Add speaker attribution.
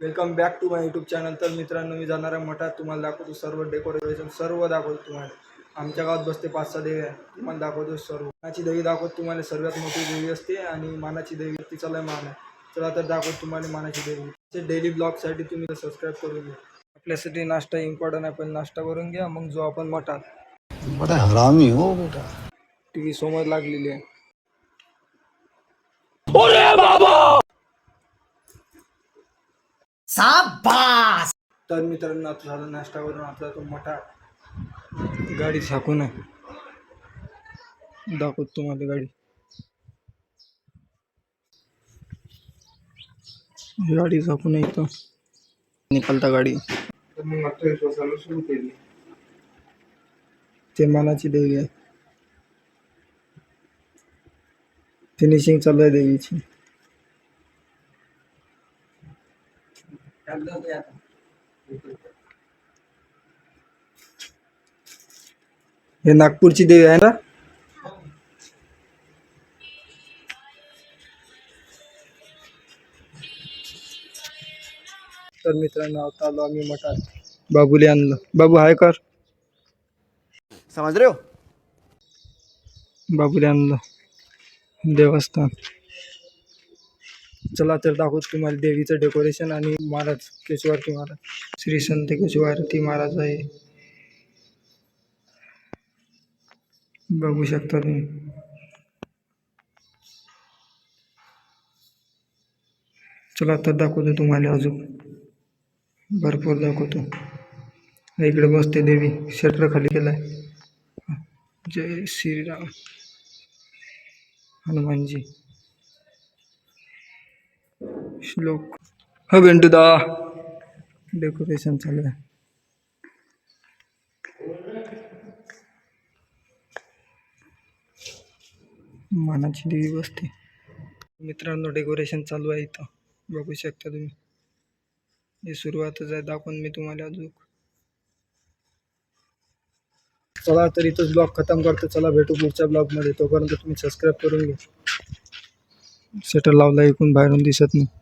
Speaker 1: Welcome back to my YouTube channel तर मित्रांनो मी जाणार आहे मठात. तुम्हाला दाखवतो सर्व डेकोरेशन सर्व दाखवतो तुम्हाला. आमच्या गावात बसते पाच सहा देवी आहे तुम्हाला दाखवतो सर्व. मानाची देवी दाखवतो तुम्हाला सर्वात मोठी देवी असते आणि मानाची देवी तिचा लय मान आहे. चला तर दाखवतो तुम्हाला मानाची देवी. डेली ब्लॉगसाठी तुम्ही सबस्क्राईब करून घ्या. आपल्यासाठी नाश्ता इम्पॉर्टंट आहे पण नाश्ता करून घ्या. मग जो आपण मठात.
Speaker 2: बड़ा हरामी हो बेटा.
Speaker 1: टी व्ही समोर लागलेली आहे. तर मित्रांनो आता झालं नाश्ता करून आपला तो मोठा गाडी झाकून आहे. दाखवतो तुम्हाला गाडी. गाडी झाकून आहे इथं. निकालता गाडी.
Speaker 3: तर मग आत्मविश्वासानं सुरू केली.
Speaker 1: ते मानाची देवी आहे. फिनिशिंग चालू आहे देवीची. हे नागपूरची देवी आहे ना? तर मित्रांनो आता आलो आम्ही मठात. बाबूले आणलं. बाबू हाय कर.
Speaker 2: समझ रहे हो?
Speaker 1: बाबूले आणलं. देवस्थान. चला तर दाखवतो तुम्हाला देवीचं डेकोरेशन आणि महाराज केशवारती महाराज. श्री संत केशवारती महाराज आहे. बघू शकता तुम्ही. चला तर दाखवतो तुम्हाला अजून. भरपूर दाखवतो. इकडे बसते देवी शटर खाली केलाय. जय श्रीराम. हनुमानजी. श्लोक. हो बेंटूदा. डेकोरेशन चालू आहे. मानाची देवी बसते. मित्रांनो डेकोरेशन चालू आहे इथं. बघू शकता तुम्ही. हे सुरुवातच आहे. दाखवून मी तुम्हाला अजून. चला तर इथंच ब्लॉग खतम करतो. चला भेटू पुढच्या ब्लॉगमध्ये तोपर्यंत तुम्ही सबस्क्राईब करून घ्या. शटर लावला एकूण बाहेरून दिसत नाही.